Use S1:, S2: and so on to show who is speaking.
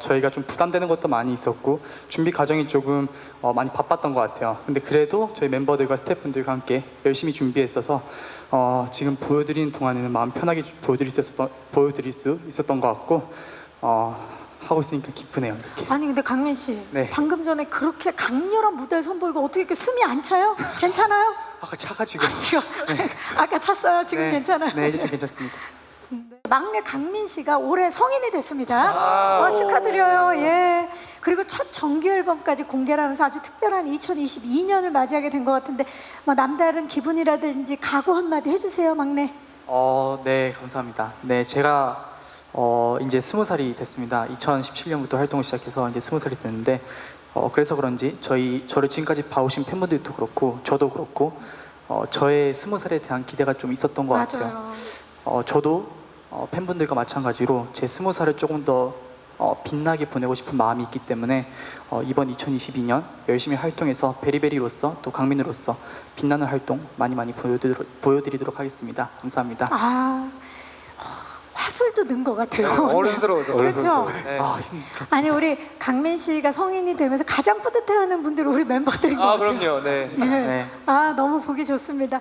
S1: 저희가 좀 부담되는 것도 많이 있었고 준비 과정이 조금 어, 많이 바빴던 것 같아요. 근데 그래도 저희 멤버들과 스태프분들과 함께 열심히 준비했어서 어, 지금 보여드리는 동안에는 마음 편하게 주- 보여드릴 수 있었던, 보여드릴 수 있었던 것 같고 어, 하고 있으니까 기쁘네요. 이렇게.
S2: 아니 근데 강민 씨
S1: 네.
S2: 방금 전에 그렇게 강렬한 무대를 선보이고 어떻게 이렇게 숨이 안 차요? 괜찮아요?
S1: 아까 차가지고.
S2: 지금 아까 찼어요. 지금
S1: 네,
S2: 괜찮아요?
S1: 네, 이제 좀 괜찮습니다.
S2: 막내 강민 씨가 올해 성인이 됐습니다. 어, 축하드려요. 예. 그리고 첫 정규 앨범까지 공개를 하면서 아주 특별한 2022년을 맞이하게 된 것 같은데 뭐 남다른 기분이라든지 각오 한마디 해주세요, 막내.
S1: 어, 네, 감사합니다. 네, 제가 어, 이제 스무 살이 됐습니다. 2017년부터 활동을 시작해서 이제 스무 살이 됐는데 어, 그래서 그런지 저희 저를 지금까지 봐오신 팬분들도 그렇고 저도 그렇고 어, 저의 스무 살에 대한 기대가 좀 있었던 것 같아요.
S2: 맞아요.
S1: 어, 저도 어, 팬분들과 마찬가지로 제 스무 살을 조금 더 어, 빛나게 보내고 싶은 마음이 있기 때문에 어, 이번 2022년 열심히 활동해서 베리베리로서 또 강민으로서 빛나는 활동 많이 많이 보여드리도록, 보여드리도록 하겠습니다. 감사합니다.
S2: 아 화술도 는 것 같아요.
S3: 어른스러워져.
S2: 그렇죠.
S3: 네.
S1: 아, 힘 그렇습니다.
S2: 아니 우리 강민 씨가 성인이 되면서 가장 뿌듯해하는 분들이 우리 멤버들인 것
S3: 아
S2: 같아요.
S3: 그럼요. 네.
S2: 예.
S1: 네.
S2: 아 너무 보기 좋습니다.